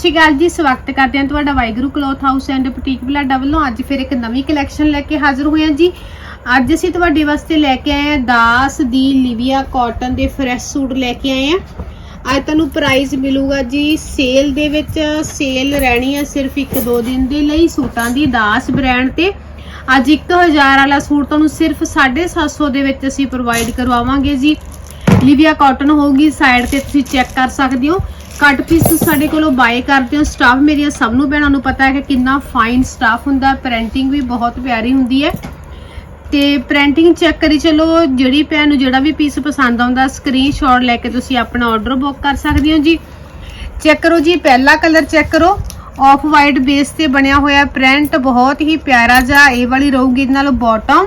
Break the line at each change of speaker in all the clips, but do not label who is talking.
ਸਤਿ ਸ਼੍ਰੀ ਅਕਾਲ ਜੀ, ਸਵਾਗਤ ਕਰਦੇ ਹਾਂ ਤੁਹਾਡਾ Waheguru cloth house and boutique Balada ਵੱਲੋਂ। ਅੱਜ ਫਿਰ ਇੱਕ ਨਵੀਂ ਕਲੈਕਸ਼ਨ ਲੈ ਕੇ ਹਾਜ਼ਰ ਹੋਏ ਹਾਂ ਜੀ। ਅੱਜ ਅਸੀਂ ਤੁਹਾਡੇ ਵਾਸਤੇ ਲੈ ਕੇ ਆਏ ਹਾਂ ਦਾਸ ਦੀ ਲਿਵੀਆ ਕਾਟਨ ਦੇ ਫਰੈਸ਼ ਸੂਟ ਲੈ ਕੇ ਆਏ ਹਾਂ। ਅੱਜ ਤੁਹਾਨੂੰ ਪ੍ਰਾਈਸ ਮਿਲੂਗਾ ਜੀ ਸੇਲ ਦੇ ਵਿੱਚ ਸੇਲ ਰਹਿਣੀ ਹੈ ਸਿਰਫ 1-2 ਦਿਨ ਦੇ ਲਈ ਸੂਟਾਂ ਦੀ ਦਾਸ ਬ੍ਰਾਂਡ ਤੇ। ਅੱਜ 1000 ਵਾਲਾ ਸੂਟ ਤੁਹਾਨੂੰ ਸਿਰਫ 750 ਦੇ ਵਿੱਚ ਅਸੀਂ ਪ੍ਰੋਵਾਈਡ ਕਰਵਾਵਾਂਗੇ ਜੀ। ਲਿਵੀਆ ਕਾਟਨ ਹੋਊਗੀ ਸਾਈਡ ਤੇ ਤੁਸੀਂ ਚੈੱਕ ਕਰ ਸਕਦੇ ਹੋ। ਕੱਟ ਪੀਸ ਸਾਡੇ ਕੋਲੋਂ ਬਾਏ ਕਰਦੇ ਹੋ। ਸਟਾਫ ਮੇਰੀਆਂ ਸਭ ਨੂੰ ਭੈਣਾਂ ਨੂੰ ਪਤਾ ਹੈ ਕਿ ਕਿੰਨਾ ਫਾਈਨ ਸਟਾਫ ਹੁੰਦਾ ਪ੍ਰਿੰਟਿੰਗ ਵੀ ਬਹੁਤ ਪਿਆਰੀ ਹੁੰਦੀ ਹੈ। ਤੇ ਪ੍ਰਿੰਟਿੰਗ ਚੈੱਕ ਕਰੀ ਚਲੋ। ਜਿਹੜੀ ਭੈਣ ਨੂੰ ਜਿਹੜਾ ਵੀ ਪੀਸ ਪਸੰਦ ਆਉਂਦਾ ਸਕਰੀਨਸ਼ਾਟ ਲੈ ਕੇ ਤੁਸੀਂ ਆਪਣਾ ਆਰਡਰ ਬੁੱਕ ਕਰ ਸਕਦੇ ਹੋ ਜੀ। ਚੈੱਕ ਕਰੋ ਜੀ, ਪਹਿਲਾ ਕਲਰ ਚੈੱਕ ਕਰੋ। ਆਫ ਵਾਈਟ ਬੇਸ ਤੇ ਬਣਿਆ ਹੋਇਆ ਪ੍ਰਿੰਟ ਬਹੁਤ ਹੀ ਪਿਆਰਾ ਜਿਹਾ, ਇਹ ਵਾਲੀ ਰਹੂਗੀ ਇਹਦੇ ਨਾਲ ਬਾਟਮ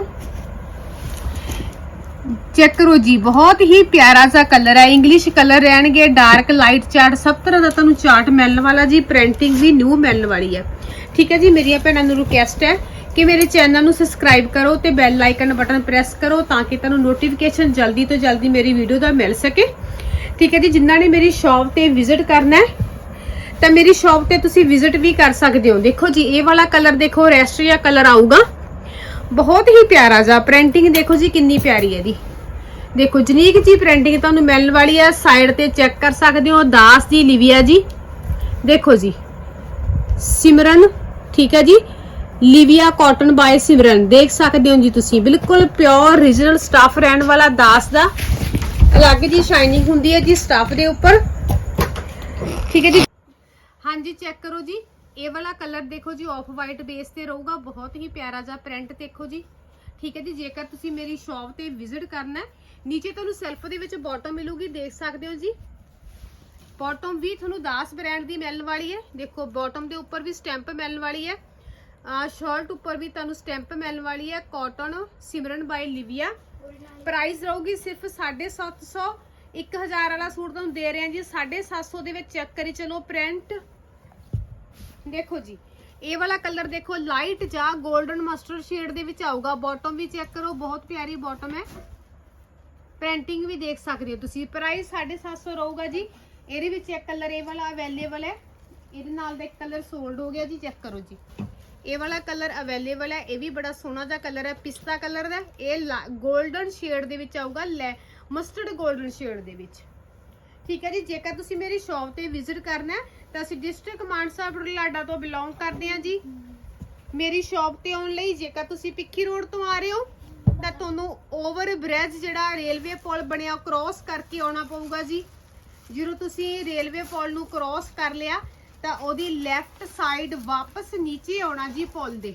ਚੈੱਕ ਕਰੋ ਜੀ, ਬਹੁਤ ਹੀ ਪਿਆਰਾ ਜਿਹਾ ਕਲਰ ਹੈ ਇੰਗਲਿਸ਼ ਕਲਰ ਰਹਿਣਗੇ ਡਾਰਕ ਲਾਈਟ ਚਾਰਟ ਸਭ ਤਰ੍ਹਾਂ ਦਾ ਤੁਹਾਨੂੰ ਚਾਰਟ ਮਿਲਣ ਵਾਲਾ ਜੀ ਪ੍ਰਿੰਟਿੰਗ ਵੀ ਨਿਊ ਮਿਲਣ ਵਾਲੀ ਹੈ। ਠੀਕ ਹੈ ਜੀ, ਮੇਰੀਆਂ ਭੈਣਾਂ ਨੂੰ ਰਿਕੁਐਸਟ ਹੈ ਕਿ ਮੇਰੇ ਚੈਨਲ ਨੂੰ ਸਬਸਕ੍ਰਾਈਬ ਕਰੋ ਤੇ ਬੈਲ ਆਈਕਨ ਬਟਨ ਪ੍ਰੈਸ ਕਰੋ ਤਾਂ ਕਿ ਤੁਹਾਨੂੰ ਨੋਟੀਫਿਕੇਸ਼ਨ ਜਲਦੀ ਤੋਂ ਜਲਦੀ ਮੇਰੀ ਵੀਡੀਓ ਦਾ ਮਿਲ ਸਕੇ। ਠੀਕ ਹੈ ਜੀ, ਜਿਨ੍ਹਾਂ ਨੇ ਮੇਰੀ ਸ਼ਾਪ ਤੇ ਵਿਜ਼ਿਟ ਕਰਨਾ ਹੈ, ਤਾਂ ਮੇਰੀ ਸ਼ਾਪ ਤੇ ਤੁਸੀਂ ਵਿਜ਼ਿਟ ਵੀ ਕਰ ਸਕਦੇ ਹੋ। ਦੇਖੋ ਜੀ, ਇਹ ਵਾਲਾ ਕਲਰ ਦੇਖੋ ਰੈਸਟਰੀਆ ਕਲਰ ਆਊਗਾ। ਬਹੁਤ ਹੀ ਪਿਆਰਾ ਜਿਹਾ ਪ੍ਰਿੰਟਿੰਗ ਦੇਖੋ ਜੀ, ਕਿੰਨੀ ਪਿਆਰੀ ਹੈ ਦੀ ਦੇਖੋ ਜਨੀਕ ਜੀ ਪ੍ਰਿੰਟਿੰਗ ਤੁਹਾਨੂੰ ਮਿਲਣ ਵਾਲੀ ਹੈ ਸਾਈਡ ਤੇ ਚੈੱਕ ਕਰ ਸਕਦੇ ਹੋ, ਦਾਸ ਦੀ ਲਿਵੀਆ ਜੀ। ਦੇਖੋ ਜੀ, ਸਿਮਰਨ, ਠੀਕ ਹੈ ਜੀ? ਲਿਵੀਆ ਕਾਟਨ ਬਾਏ ਸਿਮਰਨ, ਦੇਖ ਸਕਦੇ ਹੋ ਜੀ ਤੁਸੀਂ, ਬਿਲਕੁਲ ਪਿਓਰ ਰੀਜਨਲ ਸਟਾਫ ਰਹਿਣ ਵਾਲਾ ਦਾਸ ਦਾ। ਅਲੱਗ ਜੀ ਸ਼ਾਈਨਿੰਗ ਹੁੰਦੀ ਹੈ ਜੀ ਸਟਾਫ ਦੇ ਉੱਪਰ। ਠੀਕ ਹੈ ਜੀ? ਹਾਂਜੀ ਚੈੱਕ ਕਰੋ ਜੀ। ਇਹ ਵਾਲਾ ਕਲਰ ਦੇਖੋ ਜੀ ਆਫ ਵਾਈਟ ਬੇਸ ਤੇ ਰਹੂਗਾ, ਬਹੁਤ ਹੀ ਪਿਆਰਾ ਜਿਹਾ ਪ੍ਰਿੰਟ ਦੇਖੋ ਜੀ। ਠੀਕ ਹੈ ਜੀ, ਜੇਕਰ ਤੁਸੀਂ ਮੇਰੀ ਸ਼ਾਪ ਤੇ ਵਿਜ਼ਿਟ ਕਰਨਾ ਹੈ ਨੀਚੇ ਤੁਹਾਨੂੰ ਸੈਲਫ ਦੇ ਵਿੱਚ ਬਾਟਮ ਮਿਲੂਗੀ, ਦੇਖ ਸਕਦੇ ਹੋ ਜੀ। ਬਾਟਮ ਵੀ ਤੁਹਾਨੂੰ 10 ਬ੍ਰਾਂਡ ਦੀ ਮਿਲਣ ਵਾਲੀ ਹੈ। ਦੇਖੋ ਬਾਟਮ ਦੇ ਉੱਪਰ ਵੀ ਸਟੈਂਪ ਮਿਲਣ ਵਾਲੀ ਹੈ। ਸ਼ਰਟ ਉੱਪਰ ਵੀ ਤੁਹਾਨੂੰ ਸਟੈਂਪ ਮਿਲਣ ਵਾਲੀ ਹੈ। ਕਾਟਨ ਸਿਮਰਨ ਬਾਈ ਲਿਵੀਆ ਪ੍ਰਾਈਸ ਰਹੂਗੀ ਸਿਰਫ 750 1000 ਵਾਲਾ ਸੂਟ ਤੁਹਾਨੂੰ ਦੇ ਰਹੇ ਹਾਂ ਜੀ 750 ਦੇ ਵਿੱਚ ਚੈੱਕ ਕਰੀ ਚਲੋ ਪ੍ਰਿੰਟ ਦੇਖੋ ਜੀ, ਇਹ ਵਾਲਾ ਕਲਰ ਦੇਖੋ ਲਾਈਟ ਜਾਂ 골ਡਨ ਮਸਟਰਡ ਸ਼ੇਡ ਦੇ ਵਿੱਚ ਆਊਗਾ। ਬਾਟਮ ਵੀ ਚੈੱਕ ਕਰੋ, ਬਹੁਤ ਪਿਆਰੀ ਬਾਟਮ ਹੈ। ਪ੍ਰਿੰਟਿੰਗ ਵੀ ਦੇਖ ਸਕਦੇ ਹੋ ਤੁਸੀਂ। ਪ੍ਰਾਈਸ 750 ਰਹੂਗਾ ਜੀ। ਇਹਦੇ ਵਿੱਚ ਇੱਕ ਕਲਰ ਇਹ ਵਾਲਾ ਅਵੇਲੇਬਲ ਹੈ। ਇਹਦੇ ਨਾਲ ਦਾ ਇੱਕ ਕਲਰ ਸੋਲਡ ਹੋ ਗਿਆ ਜੀ ਚੈੱਕ ਕਰੋ ਜੀ। ਇਹ ਵਾਲਾ ਕਲਰ ਅਵੇਲੇਬਲ ਹੈ। ਇਹ ਵੀ ਬੜਾ ਸੋਹਣਾ ਜਿਹਾ ਕਲਰ ਹੈ, ਪਿਸਤਾ ਕਲਰ ਦਾ। ਇਹ 골ਡਨ ਸ਼ੇਡ ਦੇ ਵਿੱਚ ਆਊਗਾ, ਲੈ ਮਸਟਰਡ 골ਡਨ ਸ਼ੇਡ ਦੇ ਵਿੱਚ। ਠੀਕ ਹੈ ਜੀ, ਜੇਕਰ ਤੁਸੀਂ ਮੇਰੀ ਸ਼ਾਪ ਤੇ ਵਿਜ਼ਿਟ ਕਰਨਾ ਤਾਂ ਅਸੀਂ ਡਿਸਟ੍ਰਿਕਟ ਮਾਨਸਾ ਬੁਢਲਾਡਾ ਤੋਂ ਬਿਲੋਂਗ ਕਰਦੇ ਹਾਂ ਜੀ। ਮੇਰੀ ਸ਼ਾਪ ਤੇ ਆਉਣ ਲਈ ਜੇਕਰ ਤੁਸੀਂ ਪਿੱਖੀ ਰੋਡ ਤੋਂ ਆ ਰਹੇ ਹੋ ਤਾਂ ਤੁਹਾਨੂੰ ਓਵਰ ਬ੍ਰਿਜ ਜਿਹੜਾ ਰੇਲਵੇ ਪੁਲ ਬਣਿਆ ਕ੍ਰਾਸ ਕਰਕੇ ਆਉਣਾ ਪਊਗਾ ਜੀ। ਜਦੋਂ ਤੁਸੀਂ ਰੇਲਵੇ ਪੁਲ ਨੂੰ ਕ੍ਰਾਸ ਕਰ ਲਿਆ, ਤਾਂ ਉਹਦੀ ਲੈਫਟ ਸਾਈਡ ਵਾਪਸ ਨੀਚੇ ਆਉਣਾ ਜੀ ਪੁਲ ਦੇ।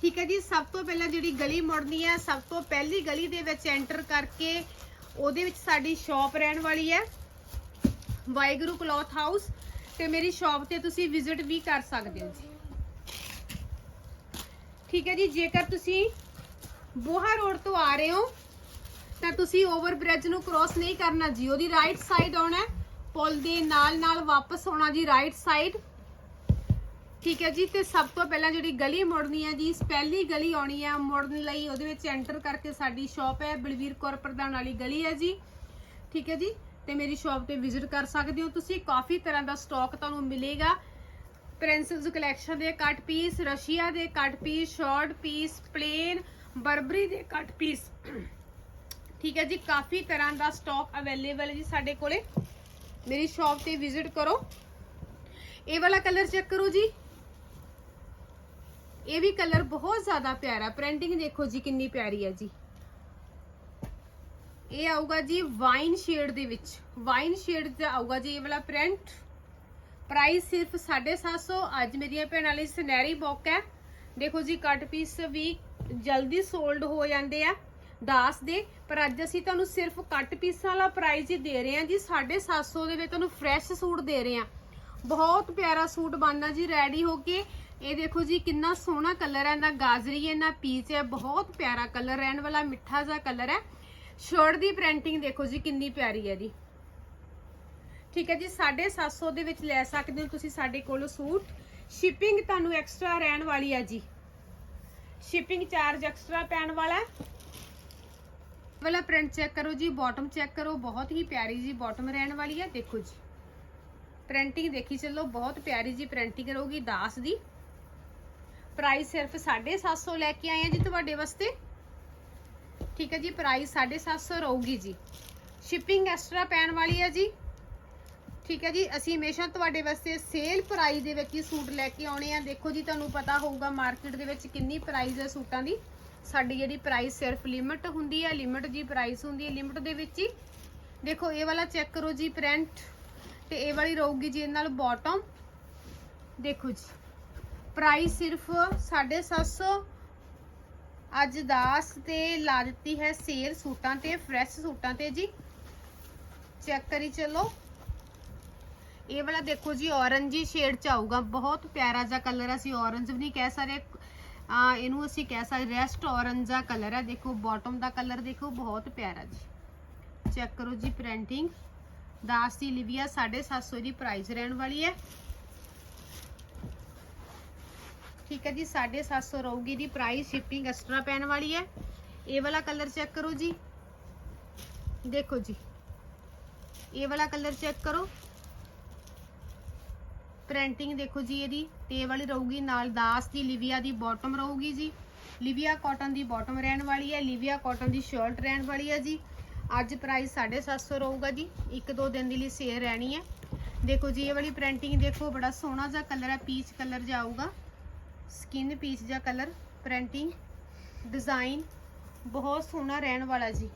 ਠੀਕ ਹੈ ਜੀ, ਸਭ ਤੋਂ ਪਹਿਲਾਂ ਜਿਹੜੀ ਗਲੀ ਮੁੜਨੀ ਹੈ, ਸਭ ਤੋਂ ਪਹਿਲੀ ਗਲੀ ਦੇ ਵਿੱਚ ਐਂਟਰ ਕਰਕੇ ਉਹਦੇ ਵਿੱਚ ਸਾਡੀ ਸ਼ਾਪ ਰਹਿਣ ਵਾਲੀ ਹੈ। ਵਾਹਿਗੁਰੂ ਕਲੌਥ ਹਾਊਸ, ਤੇ ਮੇਰੀ ਸ਼ਾਪ ਤੇ ਤੁਸੀਂ ਵਿਜ਼ਿਟ ਵੀ ਕਰ ਸਕਦੇ ਹੋ ਜੀ। ਠੀਕ ਹੈ ਜੀ, ਜੇਕਰ ਤੁਸੀਂ ਬੋਹਾ ਰੋਡ ਤੋਂ ਆ ਰਹੇ ਹੋ। ਤਾਂ ਤੁਸੀਂ ਓਵਰ ਬ੍ਰਿਜ ਨੂੰ ਕ੍ਰਾਸ ਨਹੀਂ ਕਰਨਾ ਜੀ, ਉਹਦੀ ਰਾਈਟ ਸਾਈਡ ਆਉਣਾ ਪੁਲ ਦੇ ਨਾਲ ਨਾਲ ਵਾਪਸ ਆਉਣਾ ਜੀ ਰਾਈਟ ਸਾਈਡ ਠੀਕ ਹੈ ਜੀ, ਤੇ ਸਭ ਤੋਂ ਪਹਿਲਾਂ ਜਿਹੜੀ ਗਲੀ ਮੁੜਨੀ ਹੈ ਜੀ ਪਹਿਲੀ ਗਲੀ ਆਉਣੀ ਹੈ। ਮੁੜਨ ਲਈ ਉਹਦੇ ਵਿੱਚ ਐਂਟਰ ਕਰਕੇ ਸਾਡੀ ਸ਼ਾਪ ਹੈ, ਬਲਵੀਰ ਕੌਰ ਪ੍ਰਧਾਨ ਵਾਲੀ ਗਲੀ ਹੈ ਜੀ। ਠੀਕ ਹੈ ਜੀ, ਤੇ ਮੇਰੀ ਸ਼ਾਪ ਤੇ ਵਿਜ਼ਿਟ ਕਰ ਸਕਦੇ ਹੋ ਤੁਸੀਂ। ਕਾਫੀ ਤਰ੍ਹਾਂ ਦਾ ਸਟਾਕ ਤੁਹਾਨੂੰ ਮਿਲੇਗਾ। ਪ੍ਰਿੰਸਸ ਕਲੈਕਸ਼ਨ ਦੇ ਕੱਟ ਪੀਸ ਰਸ਼ੀਆ ਦੇ cut piece short piece plain Burberry ਦੇ ਕੱਟ ਪੀਸ ਠੀਕ ਹੈ ਜੀ, ਕਾਫੀ ਤਰ੍ਹਾਂ ਦਾ ਸਟਾਕ ਅਵੇਲੇਬਲ ਹੈ ਜੀ ਸਾਡੇ ਕੋਲੇ। ਮੇਰੀ ਸ਼ਾਪ ਤੇ ਵਿਜ਼ਿਟ ਕਰੋ। ਇਹ ਵਾਲਾ ਕਲਰ ਚੈੱਕ ਕਰੋ ਜੀ। ਇਹ ਵੀ ਕਲਰ ਬਹੁਤ ਜ਼ਿਆਦਾ ਪਿਆਰਾ ਪ੍ਰਿੰਟਿੰਗ ਦੇਖੋ ਜੀ ਕਿੰਨੀ ਪਿਆਰੀ ਹੈ ਜੀ। ਇਹ ਆਊਗਾ ਜੀ ਵਾਈਨ ਸ਼ੇਡ ਦੇ ਵਿੱਚ। ਵਾਈਨ ਸ਼ੇਡ ਦਾ ਆਊਗਾ ਜੀ ਇਹ ਵਾਲਾ ਪ੍ਰਿੰਟ ਪ੍ਰਾਈਸ ਸਿਰਫ 750 ਅੱਜ ਮੇਰੀਆਂ ਭੈਣਾਂ ਲਈ ਸੁਨਹਿਰੀ ਬੁੱਕ ਹੈ। ਦੇਖੋ ਜੀ, ਕੱਟ ਪੀਸ ਵੀ ਜਲਦੀ ਸੋਲਡ ਹੋ ਜਾਂਦੇ ਆ, ਦਾਸ ਦੇ। ਪਰ ਅੱਜ ਅਸੀਂ ਤੁਹਾਨੂੰ ਸਿਰਫ ਕੱਟ ਪੀਸਾਂ ਵਾਲਾ ਪ੍ਰਾਈਸ ਹੀ ਦੇ ਰਹੇ ਹਾਂ ਜੀ 750 ਦੇ ਵਿੱਚ ਤੁਹਾਨੂੰ ਫਰੈਸ਼ ਸੂਟ ਦੇ ਰਹੇ ਹਾਂ। ਬਹੁਤ ਪਿਆਰਾ ਸੂਟ ਬਣਦਾ ਜੀ ਰੈਡੀ ਹੋ ਕੇ। ਇਹ ਦੇਖੋ ਜੀ, ਕਿੰਨਾ ਸੋਹਣਾ ਕਲਰ ਹੈ, ਇਹਦਾ ਗਾਜਰੀ ਹੈ ਨਾ ਪੀਚ ਹੈ, ਬਹੁਤ ਪਿਆਰਾ ਕਲਰ ਰਹਿਣ ਵਾਲਾ ਮਿੱਠਾ ਜਿਹਾ ਕਲਰ ਹੈ। ਸ਼ਰਟ ਦੀ ਪ੍ਰਿੰਟਿੰਗ ਦੇਖੋ ਜੀ, ਕਿੰਨੀ ਪਿਆਰੀ ਹੈ ਜੀ। ਠੀਕ ਹੈ ਜੀ 750 ਦੇ ਵਿੱਚ ਲੈ ਸਕਦੇ ਹੋ ਤੁਸੀਂ ਸਾਡੇ ਕੋਲੋਂ ਸੂਟ। ਸ਼ਿਪਿੰਗ ਤੁਹਾਨੂੰ ਐਕਸਟਰਾ ਰਹਿਣ ਵਾਲੀ ਆ ਜੀ। ਸ਼ਿਪਿੰਗ ਚਾਰਜ ਐਕਸਟਰਾ ਪੈਣ ਵਾਲਾ ਹੈ। ਵਾਲਾ ਪ੍ਰਿੰਟ ਚੈੱਕ ਕਰੋ ਜੀ ਬਾਟਮ ਚੈੱਕ ਕਰੋ, ਬਹੁਤ ਹੀ ਪਿਆਰੀ ਜੀ ਬਾਟਮ ਰਹਿਣ ਵਾਲੀ ਆ, ਦੇਖੋ ਜੀ। ਪ੍ਰਿੰਟਿੰਗ ਦੇਖੀ ਚੱਲੋ, ਬਹੁਤ ਪਿਆਰੀ ਜੀ ਪ੍ਰਿੰਟਿੰਗ ਰਹੂਗੀ ਦਾਸ ਦੀ। ਪ੍ਰਾਈਸ ਸਿਰਫ 750 ਲੈ ਕੇ ਆਏ ਆ ਜੀ ਤੁਹਾਡੇ ਵਾਸਤੇ। ਠੀਕ ਹੈ ਜੀ ਪ੍ਰਾਈਸ 750 ਰਹੂਗੀ ਜੀ। ਸ਼ਿਪਿੰਗ ਐਕਸਟਰਾ ਪੈਣ ਵਾਲੀ ਹੈ ਜੀ। ਠੀਕ ਹੈ ਜੀ, ਅਸੀਂ ਹਮੇਸ਼ਾ ਤੁਹਾਡੇ ਵਾਸਤੇ ਸੇਲ ਪ੍ਰਾਈਸ ਦੇ ਵਿੱਚ ਹੀ ਸੂਟ ਲੈ ਕੇ ਆਉਣੇ ਆ। ਦੇਖੋ ਜੀ, ਤੁਹਾਨੂੰ ਪਤਾ ਹੋਊਗਾ ਮਾਰਕੀਟ ਦੇ ਵਿੱਚ ਕਿੰਨੀ ਪ੍ਰਾਈਸ ਹੈ ਸੂਟਾਂ ਦੀ। ਸਾਡੀ ਜਿਹੜੀ ਪ੍ਰਾਈਸ ਸਿਰਫ ਲਿਮਿਟ ਹੁੰਦੀ ਹੈ ਲਿਮਿਟ ਜੀ ਪ੍ਰਾਈਸ ਹੁੰਦੀ ਹੈ। ਲਿਮਿਟ ਦੇ ਵਿੱਚ ਹੀ, ਦੇਖੋ ਇਹ ਵਾਲਾ ਚੈੱਕ ਕਰੋ ਜੀ ਪ੍ਰਿੰਟ ਤੇ ਇਹ ਵਾਲੀ ਰਹੂਗੀ ਜੀ ਇਹਦੇ ਨਾਲ ਬਾਟਮ ਦੇਖੋ ਜੀ ਪ੍ਰਾਈਸ ਸਿਰਫ 750 ਅੱਜ 10 ਤੇ ਲਾ ਦਿੱਤੀ ਹੈ ਸੇਲ ਸੂਟਾਂ ਤੇ ਫਰੈਸ਼ ਸੂਟਾਂ ਤੇ ਜੀ। ਚੈੱਕ ਕਰੀ ਚਲੋ। ਇਹ ਵਾਲਾ ਦੇਖੋ ਜੀ ਔਰੰਜੀ ਸ਼ੇਡ ਚ ਆਊਗਾ। ਬਹੁਤ ਪਿਆਰਾ ਜਿਹਾ ਕਲਰ ਅਸੀਂ ਔਰੰਜ ਵੀ ਨਹੀਂ ਕਹਿ ਸਕਦੇ। ਆ, ਇਹਨੂੰ ਅਸੀਂ ਕਹਿ ਸਕਦੇ ਰੈਸਟ ਔਰੰਜ ਦਾ ਕਲਰ ਹੈ ਦੇਖੋ ਬਾਟਮ ਦਾ ਕਲਰ ਦੇਖੋ, ਬਹੁਤ ਪਿਆਰਾ ਜੀ। ਚੈੱਕ ਕਰੋ ਜੀ ਪ੍ਰਿੰਟਿੰਗ ਦਾਸ ਦੀ ਲਿਵੀਆ 750 ਦੀ ਪ੍ਰਾਈਸ ਰਹਿਣ ਵਾਲੀ ਹੈ। ਠੀਕ ਹੈ ਜੀ 750 ਰਹੂਗੀ ਦੀ ਪ੍ਰਾਈਸ ਸ਼ਿਪਿੰਗ ਐਕਸਟਰਾ ਪੈਣ ਵਾਲੀ ਹੈ। ਇਹ ਵਾਲਾ ਕਲਰ ਚੈੱਕ ਕਰੋ ਜੀ। ਦੇਖੋ ਜੀ। ਇਹ ਵਾਲਾ ਕਲਰ ਚੈੱਕ ਕਰੋ। ਪ੍ਰਿੰਟਿੰਗ ਦੇਖੋ ਜੀ ਇਹਦੀ ਤੇ ਇਹ ਵਾਲੀ ਰਹੂਗੀ, ਨਾਲ ਦਾਸ ਦੀ, ਲਿਵੀਆ ਦੀ ਬਾਟਮ ਰਹੂਗੀ ਜੀ। ਲਿਵੀਆ ਕਾਟਨ ਦੀ ਬਾਟਮ ਰਹਿਣ ਵਾਲੀ ਹੈ, ਲਿਵੀਆ ਕਾਟਨ ਦੀ ਸ਼ਰਟ ਰਹਿਣ ਵਾਲੀ ਹੈ ਜੀ। ਅੱਜ ਪ੍ਰਾਈਸ 750 ਰਹੂਗਾ ਜੀ, ਇੱਕ ਦੋ ਦਿਨ ਦੇ ਲਈ ਸੇਲ ਰਹਿਣੀ ਹੈ। ਦੇਖੋ ਜੀ, ਇਹ ਵਾਲੀ ਪ੍ਰਿੰਟਿੰਗ ਦੇਖੋ, ਬੜਾ ਸੋਹਣਾ ਜਿਹਾ ਕਲਰ ਹੈ ਪੀਚ ਕਲਰ ਜਾਊਗਾ। ਆਊਗਾ ਸਕਿਨ ਪੀਚ ਜਿਹਾ ਕਲਰ ਪ੍ਰਿੰਟਿੰਗ ਡਿਜ਼ਾਈਨ ਬਹੁਤ ਸੋਹਣਾ ਰਹਿਣ ਵਾਲਾ ਜੀ।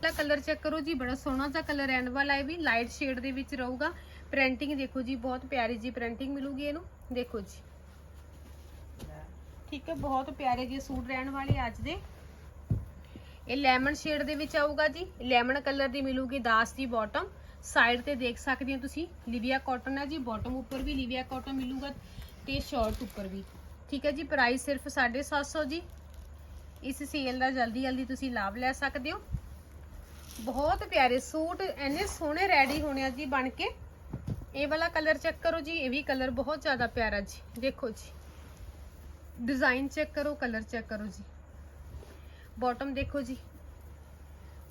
ਇਹਦਾ ਕਲਰ ਚੈੱਕ ਕਰੋ ਜੀ, ਬੜਾ ਸੋਹਣਾ ਜਿਹਾ ਕਲਰ ਰਹਿਣ ਵਾਲਾ ਹੈ ਵੀ ਲਾਈਟ ਸ਼ੇਡ ਦੇ ਵਿੱਚ ਰਹੂਗਾ। ਪ੍ਰਿੰਟਿੰਗ ਦੇਖੋ ਜੀ, ਬਹੁਤ ਪਿਆਰੀ ਜੀ ਪ੍ਰਿੰਟਿੰਗ ਮਿਲੂਗੀ ਇਹਨੂੰ। ਦੇਖੋ ਜੀ। ਠੀਕ ਹੈ, ਬਹੁਤ ਪਿਆਰੇ ਜਿਹੇ ਸੂਟ ਰਹਿਣ ਵਾਲੇ ਅੱਜ ਦੇ। ਇਹ ਲੈਮਨ ਸ਼ੇਡ ਦੇ ਵਿੱਚ ਆਊਗਾ ਜੀ। ਲੈਮਨ ਕਲਰ ਦੀ ਮਿਲੂਗੀ ਦਾਸ ਦੀ ਬਾਟਮ ਸਾਈਡ ਤੇ ਦੇਖ ਸਕਦੇ ਹੋ ਤੁਸੀਂ ਲਿਵੀਆ ਕਾਟਨ ਹੈ ਜੀ। ਬਾਟਮ ਉੱਪਰ ਵੀ ਲਿਵੀਆ ਕਾਟਨ ਮਿਲੂਗਾ ਤੇ ਸ਼ਰਟ ਉੱਪਰ ਵੀ। ਠੀਕ ਹੈ ਜੀ ਪ੍ਰਾਈਸ ਸਿਰਫ 750 ਜੀ। ਇਸ ਸੇਲ ਦਾ ਜਲਦੀ ਜਲਦੀ ਤੁਸੀਂ ਲਾਭ ਲੈ ਸਕਦੇ ਹੋ। ਬਹੁਤ ਪਿਆਰੇ ਸੂਟ, ਇੰਨੇ ਸੋਹਣੇ ਰੈਡੀ ਹੋਣੇ ਆ ਜੀ ਬਣ ਕੇ। ਇਹ ਵਾਲਾ ਕਲਰ ਚੈੱਕ ਕਰੋ ਜੀ, ਇਹ ਵੀ ਕਲਰ ਬਹੁਤ ਜ਼ਿਆਦਾ ਪਿਆਰਾ ਜੀ। ਦੇਖੋ ਜੀ। ਡਿਜ਼ਾਈਨ ਚੈੱਕ ਕਰੋ, ਕਲਰ ਚੈੱਕ ਕਰੋ ਜੀ। ਬਾਟਮ ਦੇਖੋ ਜੀ।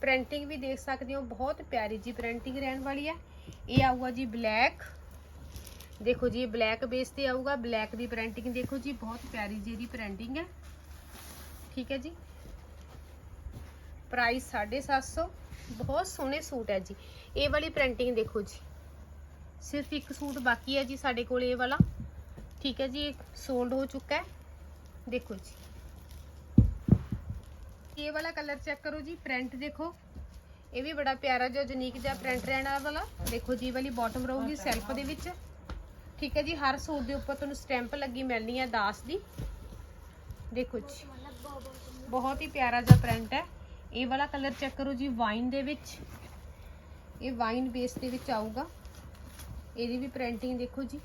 ਪ੍ਰਿੰਟਿੰਗ ਵੀ ਦੇਖ ਸਕਦੇ ਹੋ, ਬਹੁਤ ਪਿਆਰੀ ਜੀ ਪ੍ਰਿੰਟਿੰਗ ਰਹਿਣ ਵਾਲੀ ਹੈ ਇਹ ਆਊਗਾ ਜੀ ਬਲੈਕ ਦੇਖੋ ਜੀ, ਇਹ ਬਲੈਕ ਬੇਸ ਤੇ ਆਊਗਾ ਬਲੈਕ ਦੀ ਪ੍ਰਿੰਟਿੰਗ ਦੇਖੋ ਜੀ, ਬਹੁਤ ਪਿਆਰੀ ਜੀ ਇਹਦੀ ਪ੍ਰਿੰਟਿੰਗ ਹੈ ਠੀਕ ਹੈ ਜੀ। ਪ੍ਰਾਈਸ 750 ਬਹੁਤ ਸੋਹਣੇ ਸੂਟ ਹੈ ਜੀ। ਇਹ ਵਾਲੀ ਪ੍ਰਿੰਟਿੰਗ ਦੇਖੋ ਜੀ। ਸਿਰਫ ਇੱਕ ਸੂਟ ਬਾਕੀ ਹੈ ਜੀ ਸਾਡੇ ਕੋਲ ਇਹ ਵਾਲਾ। ਠੀਕ ਹੈ ਜੀ ਸੋਲਡ ਹੋ ਚੁੱਕਾ ਹੈ। ਦੇਖੋ ਜੀ। ਇਹ ਵਾਲਾ ਕਲਰ ਚੈੱਕ ਕਰੋ ਜੀ ਪ੍ਰਿੰਟ ਦੇਖੋ। ਇਹ ਵੀ ਬੜਾ ਪਿਆਰਾ ਜਿਹਾ ਯੂਨੀਕ ਜਿਹਾ ਪ੍ਰਿੰਟ ਰਹਿਣਾ ਵਾਲਾ। ਦੇਖੋ ਜੀ, ਇਹ ਵਾਲੀ ਬਾਟਮ ਰਹੂਗੀ ਸੈਲਫ ਦੇ ਵਿੱਚ। ਠੀਕ ਹੈ ਜੀ, ਹਰ ਸੂਟ ਦੇ ਉੱਪਰ ਤੁਹਾਨੂੰ ਸਟੈਂਪ ਲੱਗੀ ਮਿਲਣੀ ਹੈ ਦਾਸ ਦੀ। ਦੇਖੋ ਜੀ। ਬਹੁਤ ਹੀ ਪਿਆਰਾ ਜਿਹਾ ਪ੍ਰਿੰਟ ਹੈ। ਇਹ ਵਾਲਾ ਕਲਰ ਚੈੱਕ ਕਰੋ ਜੀ, ਵਾਈਨ ਦੇ ਵਿੱਚ। ਇਹ ਵਾਈਨ ਬੇਸ ਦੇ ਵਿੱਚ ਆਊਗਾ। ਇਹਦੀ ਵੀ ਪ੍ਰਿੰਟਿੰਗ ਦੇਖੋ ਜੀ।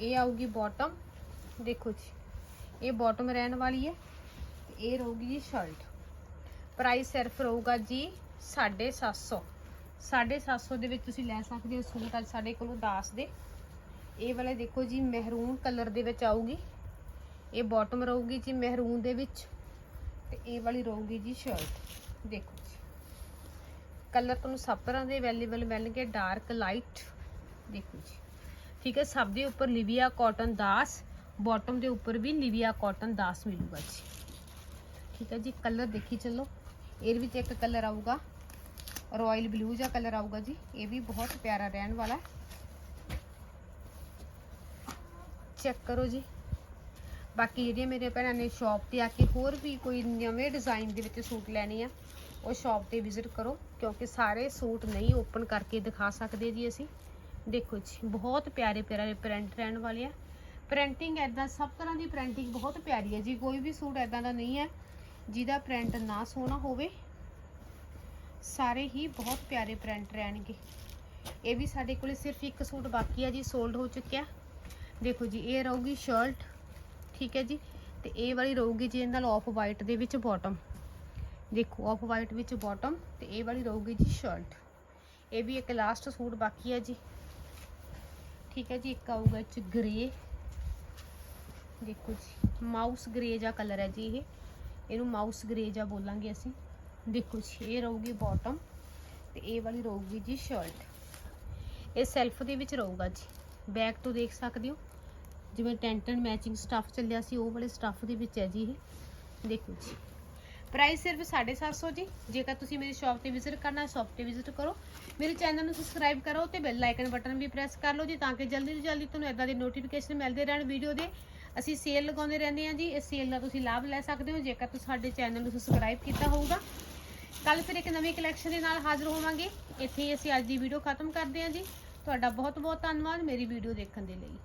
ਇਹ ਆਊਗੀ ਬਾਟਮ ਦੇਖੋ ਜੀ, ਇਹ ਬਾਟਮ ਰਹਿਣ ਵਾਲੀ ਹੈ। ਇਹ ਰਹੂਗੀ ਜੀ ਸ਼ਰਟ ਪ੍ਰਾਈਸ ਸਿਰਫ ਰਹੂਗਾ ਜੀ 750 750 ਦੇ ਵਿੱਚ ਤੁਸੀਂ ਲੈ ਸਕਦੇ ਹੋ ਸੂਟ ਅੱਜ ਸਾਡੇ ਕੋਲੋਂ ਦਾਸ ਦੇ। ਇਹ ਵਾਲੇ ਦੇਖੋ ਜੀ ਮਹਿਰੂਨ ਕਲਰ ਦੇ ਵਿੱਚ ਆਊਗੀ। ਇਹ ਬਾਟਮ ਰਹੂਗੀ ਜੀ ਮਹਿਰੂਨ ਦੇ ਵਿੱਚ। ਤੇ ਇਹ ਵਾਲੀ ਰਹੂਗੀ ਜੀ ਸ਼ਰਟ ਦੇਖੋ ਜੀ। ਕਲਰ ਤੁਹਾਨੂੰ ਸਭ ਤਰ੍ਹਾਂ ਦੇ ਅਵੇਲੇਬਲ ਮਿਲਣਗੇ ਡਾਰਕ ਲਾਈਟ ਦੇਖੋ ਜੀ। ਠੀਕ ਹੈ, ਸਭ ਦੇ ਉੱਪਰ ਲਿਵੀਆ ਕਾਟਨ ਦਾਸ ਬਾਟਮ ਦੇ ਉੱਪਰ ਵੀ ਲਿਵੀਆ ਕਾਟਨ ਦਾਸ ਮਿਲੂਗਾ ਜੀ। ਠੀਕ ਹੈ ਜੀ ਕਲਰ ਦੇਖੀ ਚੱਲੋ। ਇਹਦੇ ਵਿੱਚ ਇੱਕ ਕਲਰ ਆਊਗਾ ਰਾਇਲ ਬਲੂ ਜਿਹਾ ਕਲਰ ਆਊਗਾ ਜੀ। ਇਹ ਵੀ ਬਹੁਤ ਪਿਆਰਾ ਰਹਿਣ ਵਾਲਾ ਚੈੱਕ ਕਰੋ ਜੀ। ਬਾਕੀ ਜਿਹੜੀਆਂ ਮੇਰੇ ਭੈਣਾਂ ਨੇ ਸ਼ਾਪ ਤੇ ਆ ਕੇ ਹੋਰ ਵੀ ਕੋਈ ਨਵੇਂ ਡਿਜ਼ਾਈਨ ਦੇ ਵਿੱਚ ਸੂਟ ਲੈਣੇ ਆ, ਉਹ ਸ਼ਾਪ ਤੇ ਵਿਜ਼ਿਟ ਕਰੋ, ਕਿਉਂਕਿ ਸਾਰੇ ਸੂਟ ਨਹੀਂ ਓਪਨ ਕਰਕੇ ਦਿਖਾ ਸਕਦੇ ਜੀ ਅਸੀਂ। ਦੇਖੋ ਜੀ, ਬਹੁਤ ਪਿਆਰੇ ਪਿਆਰੇ ਪ੍ਰਿੰਟ ਰਹਿਣ ਵਾਲੇ ਆ। ਪ੍ਰਿੰਟਿੰਗ ਐਦਾਂ ਸਭ ਤਰ੍ਹਾਂ ਦੀ ਪ੍ਰਿੰਟਿੰਗ ਬਹੁਤ ਪਿਆਰੀ ਹੈ ਜੀ। ਕੋਈ ਵੀ ਸੂਟ ਐਦਾਂ ਦਾ ਨਹੀਂ ਹੈ, ਜਿਹਦਾ ਪ੍ਰਿੰਟ ਨਾ ਸੋਹਣਾ ਹੋਵੇ। ਸਾਰੇ ਹੀ ਬਹੁਤ ਪਿਆਰੇ ਪ੍ਰਿੰਟ ਰਹਿਣਗੇ। ਇਹ ਵੀ ਸਾਡੇ ਕੋਲੇ ਸਿਰਫ ਇੱਕ ਸੂਟ ਬਾਕੀ ਆ ਜੀ ਸੋਲਡ ਹੋ ਚੁੱਕਿਆ। ਦੇਖੋ ਜੀ, ਇਹ ਰਹੂਗੀ ਸ਼ਰਟ ਠੀਕ ਹੈ ਜੀ। ਤੇ ਇਹ ਵਾਲੀ ਰਹੂਗੀ ਜੀ ਇਹਨਾਂ ਨਾਲ ਆਫ ਵਾਈਟ ਦੇ ਵਿੱਚ ਬਾਟਮ ਦੇਖੋ ਆਫ ਵਾਈਟ ਵਿੱਚ ਬਾਟਮ ਤੇ ਇਹ ਵਾਲੀ ਰਹੂਗੀ ਜੀ ਸ਼ਰਟ ਇਹ ਵੀ ਇੱਕ ਲਾਸਟ ਸੂਟ ਬਾਕੀ ਹੈ ਜੀ। ਠੀਕ ਹੈ ਜੀ, ਇੱਕ ਆਊਗਾ ਚ ਗ੍ਰੇ ਦੇਖੋ ਜੀ ਮਾਊਸ ਗ੍ਰੇ ਜਾਂ ਕਲਰ ਹੈ ਜੀ ਇਹ। ਇਹਨੂੰ ਮਾਊਸ ਗ੍ਰੇ ਜਾਂ ਬੋਲਾਂਗੇ ਅਸੀਂ। ਦੇਖੋ ਜੀ, ਇਹ ਰਹੂਗੀ ਬਾਟਮ ਤੇ ਇਹ ਵਾਲੀ ਰਹੂਗੀ ਜੀ ਸ਼ਰਟ ਇਹ ਸੈਲਫ ਦੇ ਵਿੱਚ ਰਹੂਗਾ ਜੀ। ਬੈਕ ਤੋਂ ਦੇਖ ਸਕਦੇ ਹੋ। ਜਿਵੇਂ ਟੈਂਟ ਐਂਡ ਮੈਚਿੰਗ ਸਟੱਫ ਚੱਲਿਆ ਸੀ, ਉਹ ਵਾਲੇ ਸਟੱਫ ਦੇ ਵਿੱਚ ਹੈ ਜੀ ਇਹ। ਦੇਖੋ ਜੀ। ਪ੍ਰਾਈਸ ਸਿਰਫ 750 ਜੀ। ਜੇਕਰ ਤੁਸੀਂ ਮੇਰੀ ਸ਼ਾਪ ਤੇ ਵਿਜ਼ਿਟ ਕਰਨਾ, ਸ਼ਾਪ ਤੇ ਵਿਜ਼ਿਟ ਕਰੋ। ਮੇਰੇ ਚੈਨਲ ਨੂੰ ਸਬਸਕ੍ਰਾਈਬ ਕਰੋ ਤੇ ਬੈਲ ਆਈਕਨ ਬਟਨ ਵੀ ਪ੍ਰੈਸ ਕਰ ਲਓ ਜੀ, ਤਾਂ ਕਿ ਜਲਦੀ ਤੋਂ ਜਲਦੀ ਤੁਹਾਨੂੰ ਇਦਾਂ ਦੇ ਨੋਟੀਫਿਕੇਸ਼ਨ ਮਿਲਦੇ ਰਹਿਣ ਵੀਡੀਓ ਦੇ। ਅਸੀਂ ਸੇਲ ਲਗਾਉਂਦੇ ਰਹਿੰਦੇ ਹਾਂ ਜੀ। ਇਸ ਸੇਲ ਦਾ ਤੁਸੀਂ ਲਾਭ ਲੈ ਸਕਦੇ ਹੋ, ਜੇਕਰ ਤੁਸੀਂ ਸਾਡੇ ਚੈਨਲ ਨੂੰ ਸਬਸਕ੍ਰਾਈਬ ਕੀਤਾ ਹੋਊਗਾ। ਕੱਲ ਫਿਰ ਇੱਕ ਨਵੀਂ ਕਲੈਕਸ਼ਨ ਦੇ ਨਾਲ ਹਾਜ਼ਰ ਹੋਵਾਂਗੇ। ਇੱਥੇ ਹੀ ਅਸੀਂ ਅੱਜ ਦੀ ਵੀਡੀਓ ਖਤਮ ਕਰਦੇ ਹਾਂ ਜੀ। ਤੁਹਾਡਾ ਬਹੁਤ ਬਹੁਤ ਧੰਨਵਾਦ ਮੇਰੀ ਵੀਡੀਓ ਦੇਖਣ ਦੇ ਲਈ।